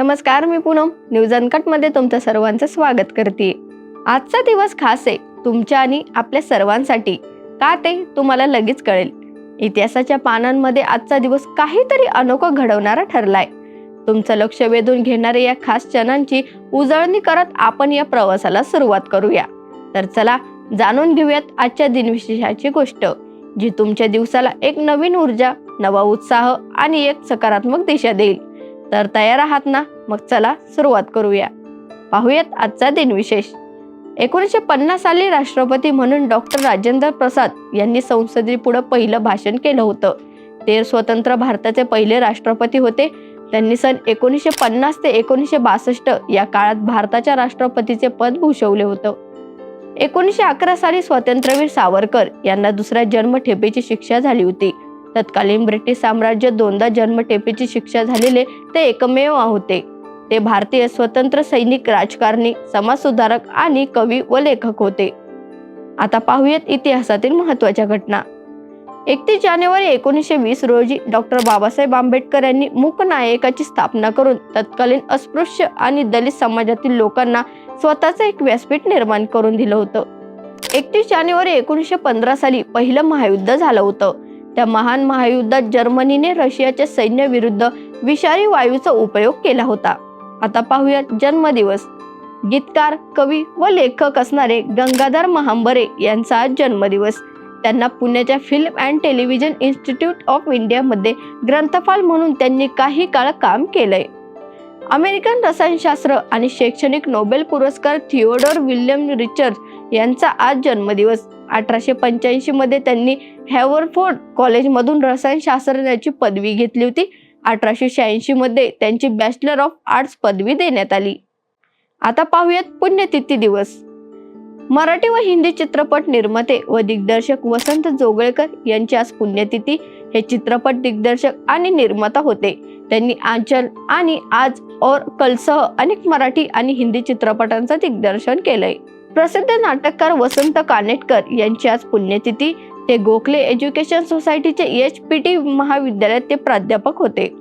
नमस्कार मी पूनम. न्यूज अनकटमध्ये तुमचं सर्वांचं स्वागत करते. आजचा दिवस खास आहे तुमच्या आणि आपल्या सर्वांसाठी. का ते तुम्हाला लगेच कळेल. इतिहासाच्या पानांमध्ये आजचा दिवस काहीतरी अनोखं घडवणारा ठरलाय. तुमचं लक्ष वेधून घेणाऱ्या या खास क्षणांची उजळणी करत आपण या प्रवासाला सुरुवात करूया. तर चला जाणून घेऊयात आजच्या दिनविशेषाची गोष्ट जी तुमच्या दिवसाला एक नवीन ऊर्जा नवा उत्साह आणि एक सकारात्मक दिशा देईल. तर तयार आहात ना? मग चला सुरुवात करूया. पाहूयात आजचा दिनविशेष एकोणीसशे पन्नास साली राष्ट्रपती म्हणून डॉक्टर राजेंद्र प्रसाद यांनी संसदेपुढं पहिलं भाषण केलं होतं. ते स्वतंत्र भारताचे पहिले राष्ट्रपती होते. त्यांनी सन एकोणीसशे पन्नास ते एकोणीसशे बासष्ट या काळात भारताच्या राष्ट्रपतीचे पद भूषवले होतं. एकोणीसशे अकरा साली स्वातंत्र्यवीर सावरकर यांना दुसऱ्या जन्मठेपेची शिक्षा झाली होती. तत्कालीन ब्रिटिश साम्राज्य दोनदा जन्मठेपेची शिक्षा झालेले ते एकमेव होते. ते भारतीय स्वतंत्र सैनिक राजकारणी समाजसुधारक आणि कवी व लेखक होते. आता पाहूयात इतिहासातील महत्त्वाच्या घटना. एकतीस जानेवारी एकोणीसशे वीस रोजी डॉक्टर बाबासाहेब आंबेडकर यांनी मूक नायकाची स्थापना करून तत्कालीन अस्पृश्य आणि दलित समाजातील लोकांना स्वतःचं एक व्यासपीठ निर्माण करून दिलं होतं. एकतीस जानेवारी एकोणीसशे पंधरा साली पहिलं महायुद्ध झालं होतं. त्या महान महायुद्धात जर्मनीने रशियाच्या सैन्याविरुद्ध विषारी वायूचा उपयोग केला होता. आता पाहूयात जन्मदिवस. गीतकार कवी व लेखक असणारे गंगाधर महांबरे यांचा आज जन्मदिवस. त्यांना पुण्याच्या film and television institute of इंडियामध्ये ग्रंथपाल म्हणून त्यांनी काही काळ काम केलंय. अमेरिकन रसायनशास्त्र आणि शैक्षणिक नोबेल पुरस्कार थिओडोर विल्यम रिचर्ड यांचा आज जन्मदिवस. अठराशे पंच्याऐंशी मध्ये त्यांनी हॅवरफोर्ड कॉलेजमधून रसायनशास्त्रज्ञाची पदवी घेतली होती. अठराशे शहाऐंशी मध्ये त्यांची बॅचलर ऑफ आर्ट्स पदवी देण्यात आली. आता पाहूयात पुण्यतिथी दिवस. मराठी व हिंदी चित्रपट निर्माते व दिग्दर्शक वसंत जोगळेकर यांची आज पुण्यतिथी. हे चित्रपट दिग्दर्शक आणि निर्माता होते. त्यांनी आंचल आणि आज और कलसह अनेक मराठी आणि हिंदी चित्रपटांचं दिग्दर्शन केलंय. प्रसिद्ध नाटककार वसंत कानेटकर यांची आज पुण्यतिथी. ते गोखले एज्युकेशन सोसायटीचे एच पी टी महाविद्यालयात ते प्राध्यापक होते.